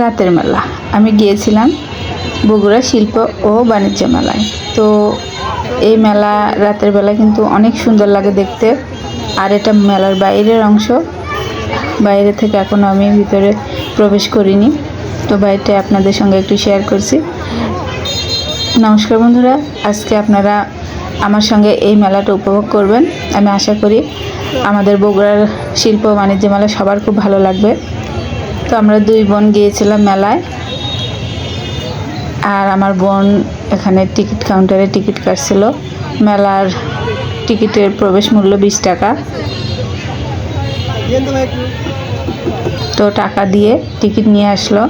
রাতের মেলা। আমি গিয়েছিলাম বগুড়া শিল্প ও বাণিজ্য মেলায়। তো এই মেলা রাতের বেলা কিন্তু অনেক সুন্দর লাগে দেখতে। আর এটা মেলার বাইরের অংশ। বাইরে থেকে এখনও আমি ভিতরে প্রবেশ করিনি। তো বাইরটা আপনাদের সঙ্গে একটু শেয়ার করছি। নমস্কার বন্ধুরা, আজকে আপনারা আমার সঙ্গে এই মেলাটা উপভোগ করবেন। আমি আশা করি আমাদের বগুড়ার শিল্প বাণিজ্য মেলা সবার খুব ভালো লাগবে। আমরা দুই বোন গিয়েছিলাম মেলায়। আর আমার বোন এখানে টিকিট কাউন্টারে টিকিট কাটছিল। মেলার টিকিটের প্রবেশ মূল্য বিশ টাকা। তো টাকা দিয়ে টিকিট নিয়ে আসলো।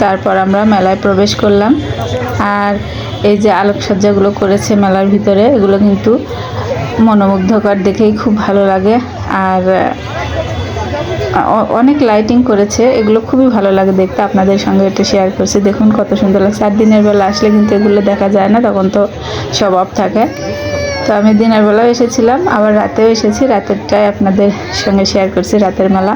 তারপর আমরা মেলায় প্রবেশ করলাম। আর এই যে আলোকসজ্জাগুলো করেছে মেলার ভিতরে, এগুলো কিন্তু মনোমুগ্ধকর, দেখেই খুব ভালো লাগে। আর অনেক লাইটিং করেছে, এগুলো খুবই ভালো লাগে দেখতে, আপনাদের সঙ্গে এটা শেয়ার করছি। দেখুন কত সুন্দর লাগছে। আর দিনের বেলা আসলে কিন্তু এগুলো দেখা যায় না, তখন তো সব অফ থাকে। তো আমি দিনের বেলাও এসেছিলাম, আবার রাতেও এসেছি, রাতেরটাই আপনাদের সঙ্গে শেয়ার করছি, রাতের মেলা।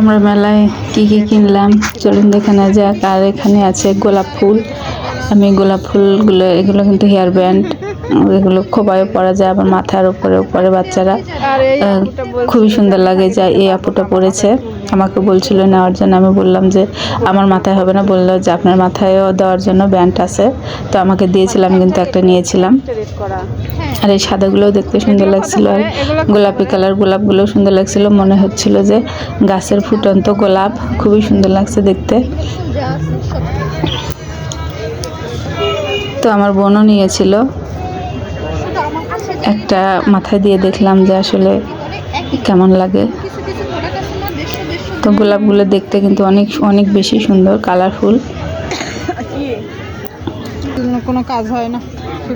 আমরা মেলায় কি কি কিনলাম? চলুন দেখে না যাক। আর এখানে আছে গোলাপ ফুল। আমি গোলাপ ফুলগুলো এগুলো কিন্তু হেয়ার ব্যান্ড এগুলো খোবায়ও পরা যায় আবার মাথার উপরে উপরে বাচ্চারা খুবই সুন্দর লাগে যায় এই আপুটা পরেছে। আমাকে বলছিল নেওয়ার জন্য। আমি বললাম যে, আমার মাথায় হবে না। বলল যে, আপনার মাথায়ও দেওয়ার জন্য ব্যান্ড আছে। তো আমাকে দিয়েছিলাম, কিন্তু একটা নিয়েছিলাম। আর এই সাদাগুলোও দেখতে সুন্দর লাগছিল। আর গোলাপি কালার গোলাপগুলো সুন্দর লাগছিল। মনে হচ্ছিল যে, গাছের ফুটন্ত গোলাপ। খুবই সুন্দর লাগছে দেখতে। তো আমার বোনও নিয়েছিল। একটা মাথায় দিয়ে দেখলাম যে, আসলে কেমন লাগে। তো গোলাপগুলো দেখতে কিন্তু অনেক অনেক বেশি সুন্দর কালারফুল কোনো কাজ হয় না।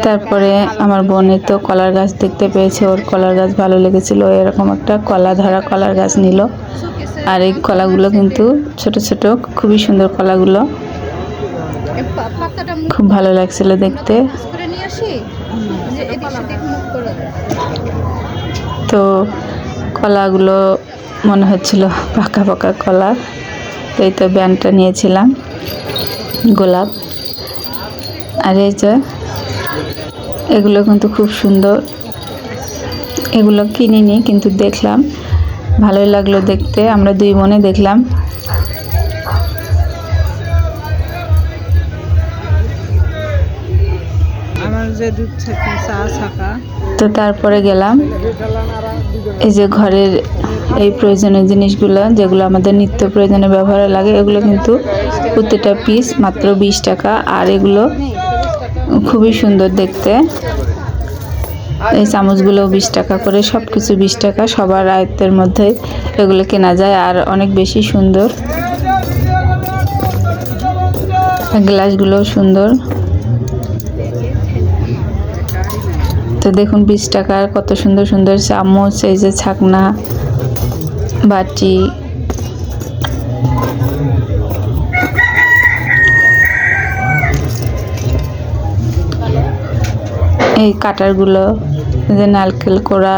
তারপরে আমার বোনের তো কলার গাছ দেখতে পেয়েছে ওর কলার গাছ ভালো লেগেছিল এরকম একটা কলা ধরা কলার গাছ নিল। আর এই কলাগুলো কিন্তু ছোট ছোট খুবই সুন্দর কলাগুলো। খুব ভালো লাগছিল দেখতে। তো কলাগুলো মনে হচ্ছিল পাকা পাকা কলা। তো এই তো ব্যান্ডটা নিয়েছিলাম গোলাপ। আর এই যে এগুলো কিন্তু খুব সুন্দর। এগুলো কিনিনি কিন্তু দেখলাম। ভালোই লাগল দেখতে আমরা দুই মনে দেখলাম। তো তারপরে গেলাম। এই যে ঘরের এই প্রয়োজনীয় জিনিসগুলো, যেগুলো আমাদের নিত্য প্রয়োজনে ব্যবহারে লাগে, এগুলো কিন্তু প্রতিটা পিস মাত্র বিশ টাকা। আর এগুলো খুবই সুন্দর দেখতে। এই চামচগুলো বিশ টাকা করে সব কিছু বিশ টাকা। সবার আয়ত্তের মধ্যে এগুলো কেনা যায়, আর অনেক বেশি সুন্দর। গ্লাসগুলোও সুন্দর। তো দেখুন বিশ টাকার কত সুন্দর সুন্দর চামচ, এই যে ছাকনা, বাটি। এই কাটারগুলো যে নারকেল কোড়া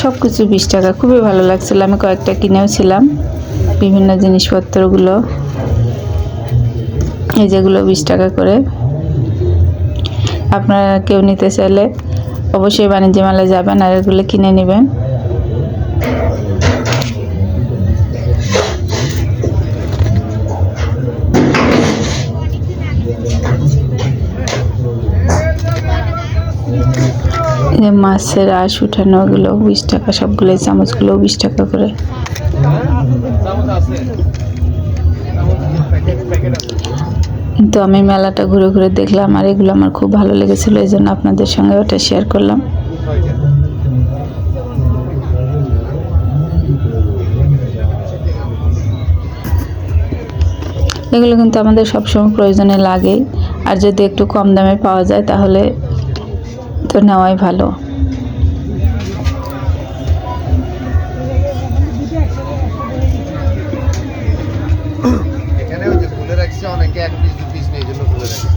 সব কিছু বিশ টাকা, খুবই ভালো লাগছিল। আমি কয়েকটা কিনেও ছিলাম, বিভিন্ন জিনিসপত্রগুলো। এই যেগুলো বিশ টাকা করে। আপনারা কেউ নিতে চাইলে অবশ্যই বাণিজ্য মেলায় যাবেন আর এগুলো কিনে নেবেন। মাছের আঁশ উঠানো, ওগুলো বিশ টাকা, সবগুলো চামচগুলো বিশ টাকা করে। কিন্তু আমি মেলাটা ঘুরে ঘুরে দেখলাম আর এগুলো আমার খুব ভালো লেগেছিলো, এই জন্য আপনাদের সঙ্গে ওটা শেয়ার করলাম। এগুলো কিন্তু আমাদের সবসময় প্রয়োজনে লাগেই, আর যদি একটু কম দামে পাওয়া যায় তাহলে তো নেওয়াই ভালো।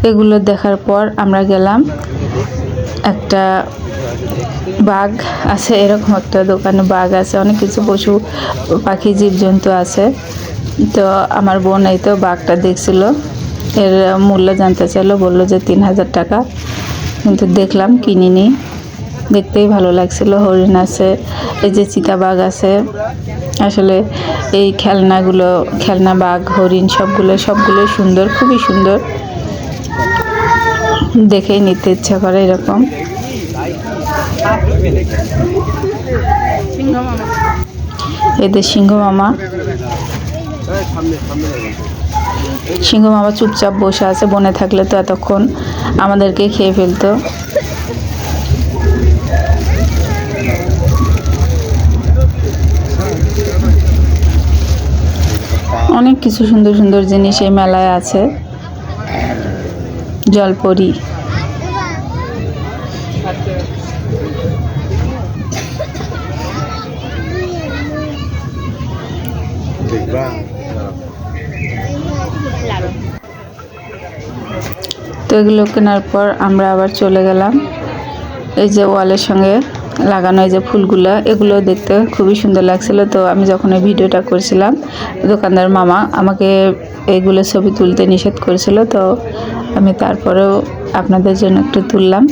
এগুলো দেখার পর আমরা গেলাম। একটা বাঘ আছে, এরকম একটা দোকানে বাঘ আছে, অনেক কিছু পশু, পাখি, জীবজন্তু আছে। তো আমার বোন এই তো বাঘটা দেখছিল। এর মূল্য জানতে চাইলো, বলল যে তিন হাজার টাকা। কিন্তু দেখলাম কিনিনি। দেখতেই ভালো লাগছিল, হরিণ আছে, এই যে চিতাবাঘ আছে। আসলে এই খেলনাগুলো, খেলনা বাঘ, হরিণ, সবগুলো সবগুলো সুন্দর, খুবই সুন্দর। দেখেই নিতে ইচ্ছা করে এরকম। এদের সিংহ মামা। সিংহ মামা চুপচাপ বসে আছে, বনে থাকলে তো এতক্ষণ আমাদেরকে খেয়ে ফেলতো। অনেক কিছু সুন্দর সুন্দর জিনিস এই মেলায় আছে। জলপরি। তো এগুলো কেনার পর আমরা আবার চলে গেলাম। এই যে ওয়ালের সঙ্গে। লাগানো যে ফুলগুলো, এগুলো দেখতে খুবই সুন্দর লাগছিল। তো আমি যখন এই ভিডিওটা করছিলাম, দোকানদার মামা আমাকে এইগুলো ছবি তুলতে নিষেধ করেছিল। তো আমি তারপরেও আপনাদের জন্য একটু তুললাম।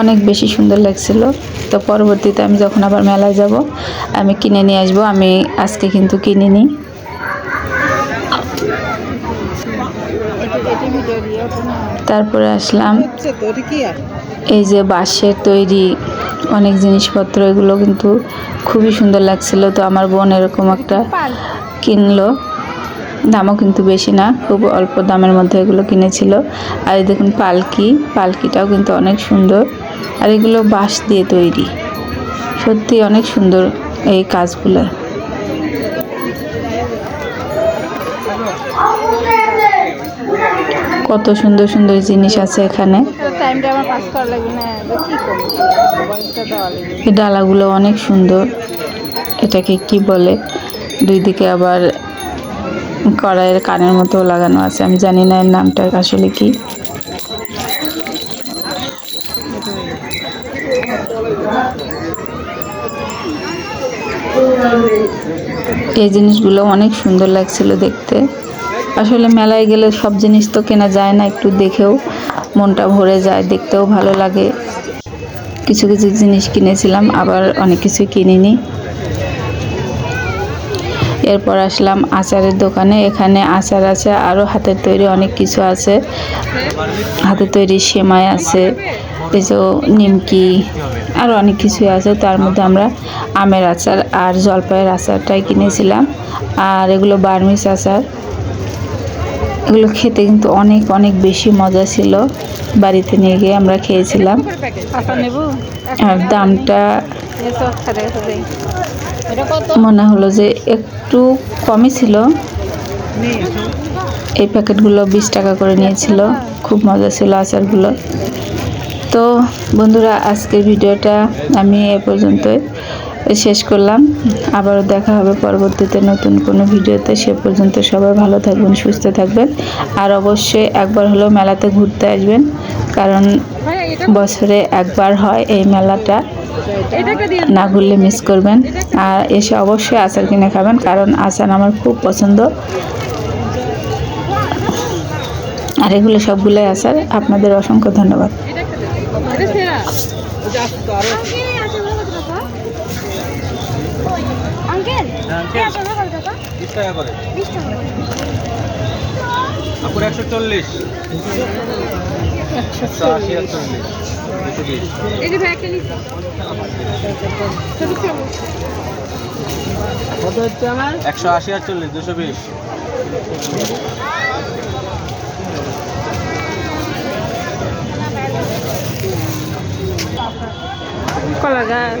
অনেক বেশি সুন্দর লাগছিল। তো পরবর্তীতে আমি যখন আবার মেলায় যাব, আমি কিনে নিয়ে আসব। আমি আজকে কিন্তু কিনিনি এটি এটি ভিডিও দিয়ে তারপরে আসলাম। এই যে বাঁশের তৈরি অনেক জিনিসপত্র, এগুলো কিন্তু খুবই সুন্দর লাগছিল। তো আমার বোন এরকম একটা কিনলো। দামও কিন্তু বেশি না, খুব অল্প দামের মধ্যে এগুলো কিনেছিল। আর এই দেখুন পালকি, পালকিটাও কিন্তু অনেক সুন্দর। আর এগুলো বাঁশ দিয়ে তৈরি। সত্যি অনেক সুন্দর এই কাজগুলো। কত সুন্দর সুন্দর জিনিস আছে এখানে। এই ডালাগুলো অনেক সুন্দর। এটাকে কি বলে? দুই দিকে আবার কড়াইয়ের কানের মতো লাগানো আছে। আমি জানি না এর নামটা আসলে কি। এই জিনিসগুলো অনেক সুন্দর লাগছিল দেখতে। আসলে মেলায় গেলে সব জিনিস তো কেনা যায় না, একটু দেখেও মনটা ভরে যায়, দেখতেও ভালো লাগে। কিছু কিছু জিনিস কিনেছিলাম, আবার অনেক কিছু কিনিনি। এরপর আসলাম আচারের দোকানে, এখানে আচার আছে আরও হাতের তৈরি অনেক কিছু আছে। হাতের তৈরি সেমাই আছে যে নিমকি আরও অনেক কিছুই আছে, তার মধ্যে আমরা আমের আচার আর জলপাইয়ের আচারটাই কিনেছিলাম। আর এগুলো বার্মিস আচার। এগুলো খেতে কিন্তু অনেক অনেক বেশি মজা ছিল। বাড়িতে নিয়ে গিয়ে আমরা খেয়েছিলাম। আর দামটা মনে হলো যে একটু কমই ছিল। এই প্যাকেটগুলো বিশ টাকা করে নিয়েছিল। খুব মজা ছিল আচারগুলো। তো বন্ধুরা, আজকের ভিডিওটা আমি এ পর্যন্তই। শেষ করলাম। আবারও দেখা হবে পরবর্তীতে নতুন কোনো ভিডিওতে। সে পর্যন্ত সবাই ভালো থাকবেন, সুস্থ থাকবেন। আর অবশ্যই একবার হলেও মেলাতে ঘুরতে আসবেন, কারণ বছরে একবার হয় এই মেলাটা। না ঘুরলে মিস করবেন। আর এসে অবশ্যই আচার কিনে খাবেন, কারণ আচার আমার খুব পছন্দ। আর এগুলো সবগুলোই আচার। আপনাদের অসংখ্য ধন্যবাদ। বিশ টাকা করে। আপুর একশো চল্লিশ। একশো আশি আর চল্লিশ। একশো আশি আর চল্লিশ দুশো বিশ। কলা গাছ।